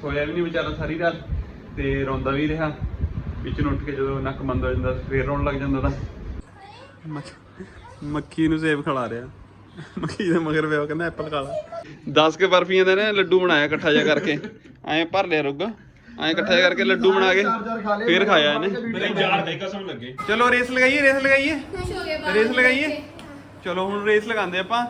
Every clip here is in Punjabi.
ਸੋਇਆ ਵੀ ਨਹੀਂ ਵਿਚਾਰਾ ਸਾਰੀ ਰਾਤ ਤੇ ਰੋਂਦਾ ਵੀ ਰਿਹਾ। ਵਿੱਚ ਨੂੰ ਉੱਠ ਕੇ ਜਦੋਂ ਨੱਕ ਬੰਦ ਹੋ ਜਾਂਦਾ ਫੇਰ ਰੋਣ ਲੱਗ ਜਾਂਦਾ ਤਾਂ ਮੱਖੀ ਨੂੰ ਸੇਬ ਖਿਲਾ ਰਿਹਾ। ਮੱਖੀ ਦੇ ਮਗਰ ਪਿਆ ਉਹ ਕਹਿੰਦਾ ਐਪਲ ਖਾ ਲਾ। 10 ਕੇ ਬਰਫੀਆਂ ਦੇ ਨੇ ਲੱਡੂ ਬਣਾਇਆ ਇਕੱਠਾ ਜਿਹਾ ਕਰਕੇ। ਐਂ ਭਰ ਲਿਆ ਰੁੱਗਾ। ਐਂ ਇਕੱਠਾ ਜਿਹਾ ਕਰਕੇ ਲੱਡੂ ਬਣਾ ਕੇ ਫੇਰ ਖਾਇਆ ਇਹਨੇ। ਮੇਰੇ ਯਾਰ ਦੇ ਕਸਮ ਲੱਗੇ। ਚਲੋ ਰੇਸ ਲਗਾਈਏ ਰੇਸ ਲਗਾਈਏ। ਰੇਸ ਲਗਾਈਏ। ਚਲੋ ਹੁਣ ਰੇਸ ਲਗਾਉਂਦੇ ਆਪਾਂ।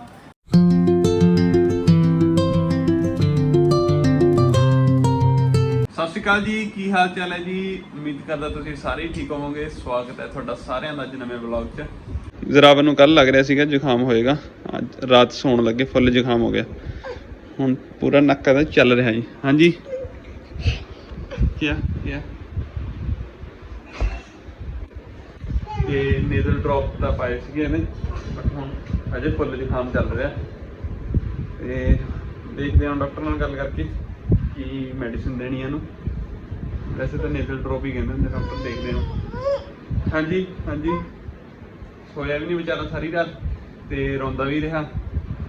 ਸ਼੍ਰੀ ਅਕਾਲ ਜੀ, ਕੀ ਹਾਲ ਚਾਲ ਹੈ ਜੀ? ਉਮੀਦ ਕਰਦਾ ਤੁਸੀਂ ਸਾਰੇ ਹੀ ਠੀਕ ਹੋਵੋਗੇ। ਸਵਾਗਤ ਹੈ ਤੁਹਾਡਾ ਸਾਰਿਆਂ ਦਾ ਅੱਜ ਨਵੇਂ ਵਲੌਗ 'ਚ। ਜ਼ਰਾਬਨ ਨੂੰ ਕੱਲ ਲੱਗ ਰਿਹਾ ਸੀਗਾ ਜ਼ੁਕਾਮ ਹੋਏਗਾ। ਅੱਜ ਰਾਤ ਸੌਣ ਲੱਗੇ, ਫੁੱਲ ਜ਼ੁਕਾਮ ਹੋ ਗਿਆ। ਹੁਣ ਪੂਰਾ ਨੱਕ ਦਾ ਚੱਲ ਰਿਹਾ ਜੀ। ਹਾਂਜੀ। ਕੀ ਕੀ ਤੇ ਨੇਜ਼ਲ ਡ੍ਰੌਪ ਦਾ ਪਾਏ ਸੀਗੇ ਇਹਨੇ ਬਟ ਹੁਣ ਅਜੇ ਫੁੱਲ ਜ਼ੁਕਾਮ ਚੱਲ ਰਿਹਾ। ਤੇ ਦੇਖਦੇ ਹਾਂ ਡਾਕਟਰ ਨਾਲ ਗੱਲ ਕਰਕੇ ਕੀ ਮੈਡੀਸਿਨ ਦੇਣੀ ਇਹਨੂੰ। ਵੈਸੇ ਤਾਂ ਨੇਜ਼ਲ ਡ੍ਰੌਪ ਕਹਿੰਦੇ ਹੁੰਦੇ ਡਾਕਟਰ ਦੇਖਦੇ ਹਾਂ। ਹਾਂਜੀ ਹਾਂਜੀ। ਸੋਇਆ ਵੀ ਨਹੀਂ ਵਿਚਾਰਾ ਸਾਰੀ ਰਾਤ, ਤੇ ਰੋਂਦਾ ਵੀ ਰਿਹਾ।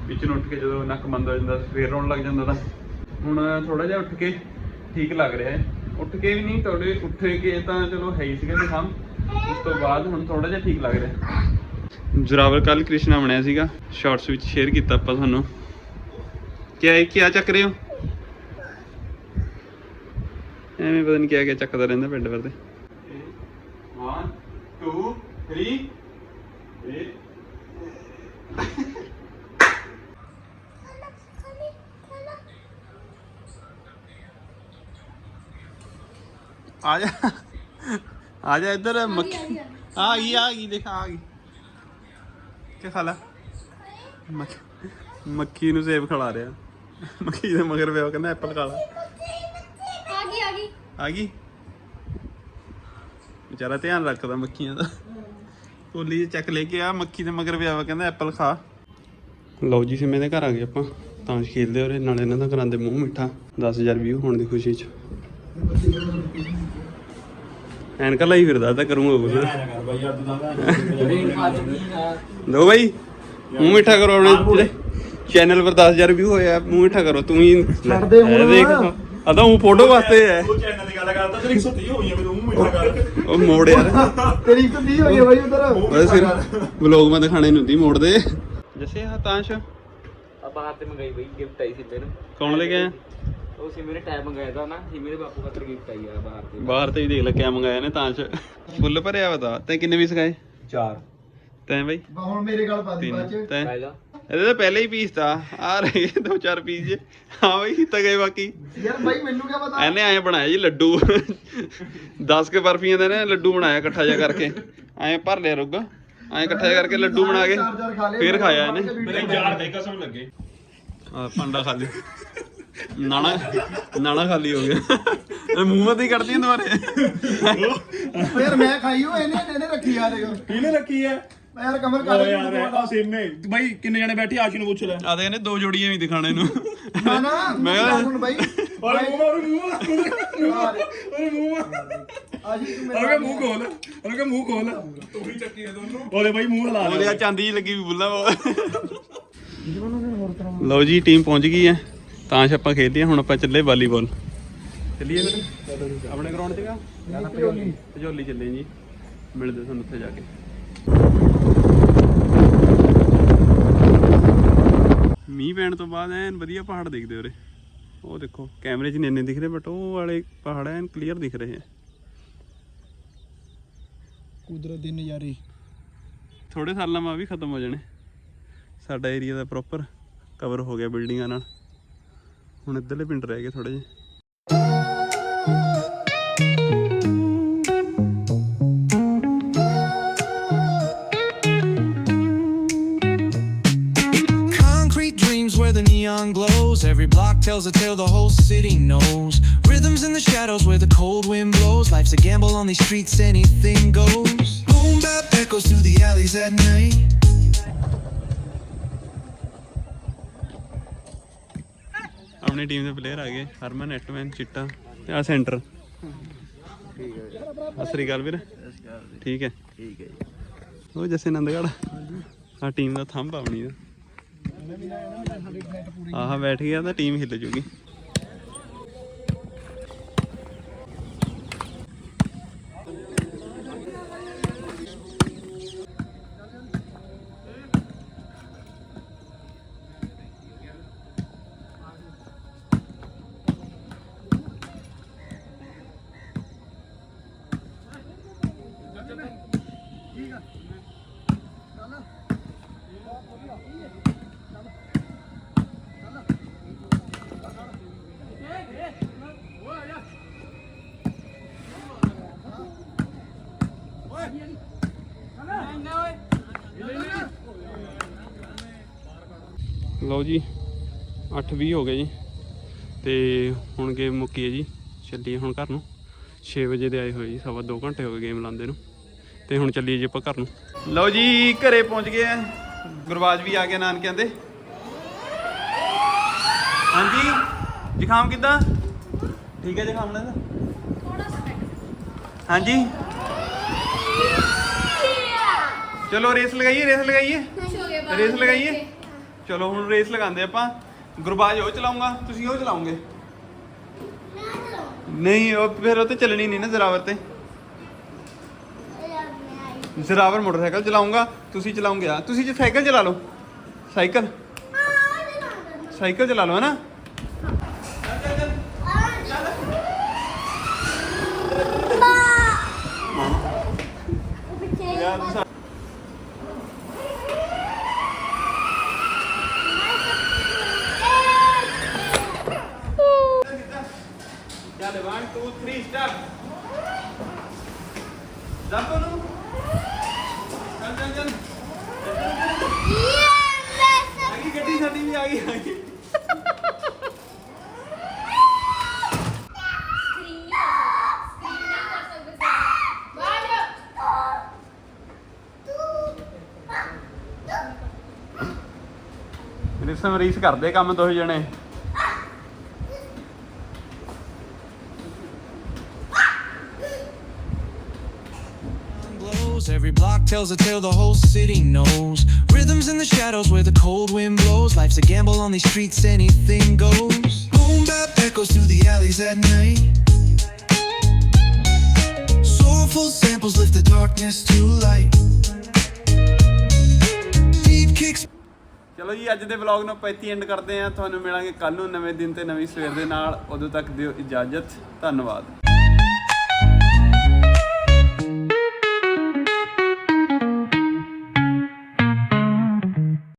ਵਿੱਚ ਉੱਠ ਕੇ ਜਦੋਂ ਨੱਕ ਬੰਦ ਹੋ ਜਾਂਦਾ, ਫੇਰ ਰੋਣ ਲੱਗ ਜਾਂਦਾ ਤਾਂ। ਹੁਣ ਥੋੜਾ ਜਿਹਾ ਉੱਠ ਕੇ ਠੀਕ ਲੱਗ ਰਿਹਾ ਹੈ। ਉੱਠ ਕੇ ਵੀ ਨਹੀਂ ਤੁਹਾਡੇ ਉੱਠ ਕੇ ਤਾਂ ਚਲੋ ਹੈ ਹੀ ਸੀਗਾ ਜ਼ੁਕਾਮ ਉਸ ਤੋਂ ਬਾਅਦ ਹੁਣ ਥੋੜਾ ਜਿਹਾ ਠੀਕ ਲੱਗ ਰਿਹਾ। ਜੁਰਾਵਰ ਕੱਲ ਕ੍ਰਿਸ਼ਨਾ ਬਣਿਆ ਸੀਗਾ। ਸ਼ਾਰਟਸ ਵਿੱਚ ਸ਼ੇਅਰ ਕੀਤਾ ਆਪਾਂ ਤੁਹਾਨੂੰ। ਕਿਆ ਇਹ, ਕਿਆ ਚੱਕ ਰਹੇ ਹੋ? ਐਵੇਂ ਪਤਾ ਨਹੀਂ ਕਿਆ ਕਿਆ ਚੱਕਦਾ ਰਹਿੰਦਾ ਪਿੰਡ ਵਰਦੇ 1 2 3 ਆ ਜਾ। ਆ ਜਾ ਇੱਧਰ ਮੱਖੀ। ਆ ਗਈ ਆ ਗਈ ਦੇਖ ਆ ਗਈ। ਕੀ ਖਾ ਲਾ? ਮੱਖ- ਨੂੰ ਸੇਬ ਖਿਲਾ ਰਿਹਾ। ਮੱਖੀ ਦੇ ਮਗਰ ਪਿਆ ਉਹ ਕਹਿੰਦਾ ਐਪਲ ਖਾ ਲਾ। ਆ ਗਈ? ਵਿਚਾਰਾ ਧਿਆਨ ਰੱਖਦਾ ਮੱਖੀਆਂ ਦਾ। ਕੋਲੀ ਚੱਕ ਲੈ ਕੇ ਆ ਮੱਖੀ ਦੇ ਮਗਰ ਪਿਆ ਵਾ ਕਹਿੰਦਾ ਐਪਲ ਖਾ। ਲਓ ਜੀ ਸਿਮੇ ਦੇ ਘਰ ਆ ਗਏ ਆਪਾਂ। ਤਾਂ ਖੇਲਦੇ ਹੋਰੇ ਨਾਲੇ ਇਹਨਾਂ ਦਾ ਕਰਾਂਦੇ ਮੂੰਹ ਮਿੱਠਾ। 10000 ਵਿਊ ਹੋਣ ਦੀ ਖੁਸ਼ੀ 'ਚ। ਐਨਕਾਂ ਲਾਈ ਫਿਰਦਾ ਤਾਂ ਕਰੂੰਗਾ ਕੁਝ ਕਰ ਬਾਈ ਮੂੰਹ ਮਿੱਠਾ ਕਰੋ ਆਪਣੇ। ਚੈਨਲ ਪਰ 10000 ਵਿਊ ਹੋਇਆ ਮੂੰਹ ਮਿੱਠਾ ਕਰੋ ਤੂੰ ਹੀ ਛੱਡ ਦੇ ਹੁਣ। ਤਾਂ ਉਹ ਫੋਟੋ ਵਾਸਤੇ ਹੈ। ਉਹ ਚੈਨਲ ਦੀ ਗੱਲ ਕਰਦਾ ਤੇ 130 ਹੋਈਆਂ ਮੈਨੂੰ ਮੂੰਹ ਮਿੱਠਾ ਕਰ। ਉਹ ਮੋੜ ਯਾਰ ਤੇਰੀ ਤਾਂ 30 ਹੋਈ ਹੈ ਬਾਈ ਉਧਰ। ਬਸ ਫਿਰ ਵਲੌਗ ਮੈਂ ਦਿਖਾਣੇ ਨੂੰ ਹੁੰਦੀ ਮੋੜ ਦੇ। ਜੱਸੇ ਹਤਾਂਸ਼। ਆ ਬਾਹਰ ਤੇ ਮੰਗਾਈ ਬਈ ਗਿਫਟ ਆਈ ਸੀ ਮੈਨੂੰ ਕੌਣ ਲੈ ਕੇ ਆਇਆ? ਉਹ ਸੀ ਮੇਰੇ ਟੈਬ ਮੰਗਾਇਆ ਤਾਂ ਨਾ ਸੀ ਮੇਰੇ ਬਾਪੂ ਖਾਤਰ ਗਿਫਟ ਆਈ ਆ ਬਾਹਰ ਤੇ। ਬਾਹਰ ਤੇ ਵੀ ਦੇਖ ਲੈ ਕਿਆ ਮੰਗਾਇਆ ਨੇ ਤਾਂਸ਼। ਫੁੱਲ ਭਰਿਆ ਵਦਾ ਤੈਂ। ਕਿੰਨੇ ਪੀਸ ਖਾਏ ਚਾਰ। ਤੈਂ ਬਾਈ। ਹੁਣ ਮੇਰੇ ਗੱਲ ਪਾ ਦੀ ਬਾਅਦ ਤਿੰਨ ਚ। ਤੈਂ। ਲੈ ਜਾ। ਇਹਦੇ ਤਾਂ ਪਹਿਲੇ ਹੀ ਪੀਸ ਤਾ। ਆ ਰਹੇ ਦੋ ਚਾਰ ਪੀਸ ਜੇ। ਹਾਂ ਬਾਈ ਤਾਂ ਗਏ ਬਾਕੀ। ਯਾਰ ਬਾਈ ਮੈਨੂੰ ਕੀ ਪਤਾ? ਇਹਨੇ ਐਂ ਬਣਾਇਆ ਜੀ ਲੱਡੂ। 10 ਕੇ ਬਰਫੀਆਂ ਦੇ ਨੇ ਲੱਡੂ ਬਣਾਇਆ ਇਕੱਠਾ ਜਿਹਾ ਕਰਕੇ। ਐਂ ਭਰ ਲਿਆ ਰੁੱਗਾ। ਐਂ ਇਕੱਠਾ ਜਿਹਾ ਕਰਕੇ ਲੱਡੂ ਬਣਾ ਕੇ ਫੇਰ ਖਾਇਆ ਇਹਨੇ। ਮੇਰੇ ਯਾਰ ਦੇ ਕਸਮ ਲੱਗੇ। ਆ ਭਾਂਡਾ ਖਾਲੀ। ਨਾਣਾ ਨਾਣਾ ਖਾਲੀ ਹੋ ਗਿਆ। ਇਹ ਮੂੰਹ ਮਤ ਹੀ ਕੱਢਦੀਆਂ ਦੁਬਾਰੇ। ਯਾਰ ਮੈਂ ਖਾਈ ਹੋ ਇਹਨੇ ਇਹਨੇ ਰੱਖੀ ਆ ਦੇਖੋ। ਕਿਹਨੇ ਰੱਖੀ ਐ ਯਾਰ ਕਮਰ ਕਰ ਯਾਰ ਆ ਸਿੰਮੇ ਬਾਈ ਕਿੰਨੇ ਜਣੇ ਬੈਠੇ? ਆਸ਼ੂ ਨੂੰ ਪੁੱਛ ਲੈ। ਆ ਦੇ ਨੇ ਦੋ ਜੋੜੀਆਂ ਵੀ ਦਿਖਾਣੇ ਨੂੰ ਨਾ ਨਾ ਮੈਂ ਮੈਂ ਕਿਹਾ- ਹੁਣ ਬਾਈ। ਓਏ ਮੂੰਹ ਓਏ ਮੂੰਹ ਓਏ ਮੂੰਹ ਆਜੀ ਤੂੰ ਓਏ ਮੂੰਹ ਖੋਲ ਓਏ ਮੂੰਹ ਖੋਲ। ਤੂੰ ਵੀ ਚੱਕੀ ਐ ਦੋਨੋਂ। ਓਲੇ ਬਾਈ ਮੂੰਹ ਹਿਲਾ ਉਹਦੇ ਆ ਚਾਂਦੀ ਜਿਹੀ ਲੱਗੀ ਵੀ ਬੁੱਲਾ ਲਓ ਜੀ ਟੀਮ ਪਹੁੰਚ ਗਈ ਹੈ। ਤਾਂ ਆਪਾਂ ਖੇਡਦੇ ਹੁਣ ਆਪਾਂ ਚੱਲੇ ਵਾਲੀਬਾਲ। ਚੱਲੀਏ ਫਿਰ। ਆਪਣੇ ਗਰਾਊਂਡ 'ਚ ਗਾ ਤਜੋਲੀ ਚੱਲੇ ਜੀ। ਮਿਲਦੇ ਤੁਹਾਨੂੰ ਉੱਥੇ ਜਾ ਕੇ। ਮੀਂਹ ਪੈਣ ਤੋਂ ਬਾਅਦ ਐਨ ਵਧੀਆ ਪਹਾੜ ਦਿਖਦੇ ਉਰੇ। ਉਹ ਦੇਖੋ ਕੈਮਰੇ 'ਚ ਨੀ ਇੰਨੇ ਦਿਖ ਰਹੇ ਬਟ ਉਹ ਵਾਲੇ ਪਹਾੜ ਐਨ ਕਲੀਅਰ ਦਿਖ ਰਹੇ ਹੈ ਕੁਦਰਤ ਦੇ ਨਜ਼ਾਰੇ। ਥੋੜੇ ਸਾਲਾਂ ਬਾਅਦ ਵੀ ਖਤਮ ਹੋ ਜਾਣੇ। ਸਾਡਾ ਏਰੀਆ ਦਾ ਪ੍ਰੋਪਰ ਕਵਰ ਹੋ ਗਿਆ ਬਿਲਡਿੰਗਾਂ ਨਾਲ। ਹੁਣ ਇੱਧਰਲੇ ਪਿੰਡ ਰਹਿ ਗਏ ਥੋੜੇ ਜਿਹੇ। Neon glows. Every block tells a tale the whole city knows. Rhythms in the shadows where the cold wind blows. Life's a gamble on these streets, anything goes. Boom bap echoes through the alleys at night. ਆਪਣੀ ਟੀਮ ਦੇ ਪਲੇਅਰ ਆ ਗਏ ਹਰਮਨ ਐਟਮੈਨ ਚਿੱਟਾ ਤੇ ਆ ਸੈਂਟਰ ਠੀਕ ਹੈ ਸਤਿ ਸ੍ਰੀ ਅਕਾਲ ਵੀਰ ਠੀਕ ਹੈ ਠੀਕ ਹੈ ਉਹ ਜੱਸੇ ਨੰਦਗੜ ਆ ਟੀਮ ਦਾ ਥੰਬ ਆਪਣੀ ਦਾ ਆਹ ਬੈਠ ਗਿਆ ਤਾਂ ਟੀਮ ਹਿੱਲ ਜੂਗੀ। ਲਓ ਜੀ 8:20 ਹੋ ਗਏ ਜੀ। ਤੇ ਹੁਣ ਗੇਮ ਮੁੱਕੀ ਹੈ ਜੀ। ਚੱਲੀਏ ਹੁਣ ਘਰ ਨੂੰ 6 ਵਜੇ ਦੇ ਆਏ ਹੋਏ ਜੀ ਸਵਾ 2 ਘੰਟੇ ਹੋ ਗਏ ਗੇਮ ਲਾਉਂਦੇ ਨੂੰ। ਤੇ ਹੁਣ ਚੱਲੀਏ ਜੀ ਆਪਾਂ ਘਰ ਨੂੰ ਲਓ ਜੀ ਘਰੇ ਪਹੁੰਚ ਗਏ ਆ। ਗੁਰਬਾਜ ਵੀ ਆ ਗਿਆ ਨਾਨਕਿਆਂ ਦੇ। ਹਾਂਜੀ ਜ਼ੁਕਾਮ ਕਿੱਦਾਂ? ਠੀਕ ਹੈ ਜ਼ੁਕਾਮ ਨਾ ਹਾਂਜੀ। ਚਲੋ ਰੇਸ ਲਗਾਈਏ ਰੇਸ ਲਗਾਈਏ। ਰੇਸ ਲਗਾਈਏ। ਚਲੋ ਹੁਣ ਰੇਸ ਲਗਾਉਂਦੇ ਆਪਾਂ। ਗੁਰਬਾਜ ਉਹ ਚਲਾਉਂਗਾ ਤੁਸੀਂ ਉਹ ਚਲਾਉਂਗੇ। ਨਹੀਂ ਉਹ ਫਿਰ ਉਹ ਤੇ ਚੱਲਣੀ ਨਹੀਂ ਨਾ ਜ਼ਰਾਵਰ ਤੇ। ਜ਼ਰਾਵਰ ਮੋਟਰਸਾਈਕਲ ਚਲਾਉਂਗਾ ਤੁਸੀਂ ਚਲਾਉਂਗੇ ਆ। ਤੁਸੀਂ ਜੇ ਸਾਈਕਲ ਚਲਾ ਲਓ। ਸਾਈਕਲ? ਸਾਈਕਲ ਚਲਾ ਲਓ ਹੈ। ਨਾ 3 ਸਟਾਰਟ ਜੰਪ ਨੂੰ ਚੱਲ ਚੱਲ ਚੱਲ ਆ ਗਈ ਗੱਡੀ ਸਾਡੀ ਵੀ ਆ ਗਈ ਆ ਗਈ ਰਿਸਮ ਰੀਸ ਕਰਦੇ ਕੰਮ ਦੋਹੇ ਜਣੇ blows. Every block tells a tale the whole city knows. Rhythms in the shadows where the cold wind blows. Life's a gamble on these streets, anything goes. Boom bap echoes through the alleys at night. Soulful samples lift the darkness to light. Deep kicks. ਚਲੋ ਜੀ ਅੱਜ ਦੇ ਵਲੌਗ ਨੂੰ ਆਪਾਂ ਇੱਥੇ ਐਂਡ ਕਰਦੇ ਆਂ ਤੁਹਾਨੂੰ ਮਿਲਾਂਗੇ ਕੱਲ ਨੂੰ ਨਵੇਂ ਦਿਨ ਤੇ ਨਵੀਂ ਸਵੇਰ ਦੇ ਨਾਲ ਉਦੋਂ ਤੱਕ ਦਿਓ ਇਜਾਜ਼ਤ ਧੰਨਵਾਦ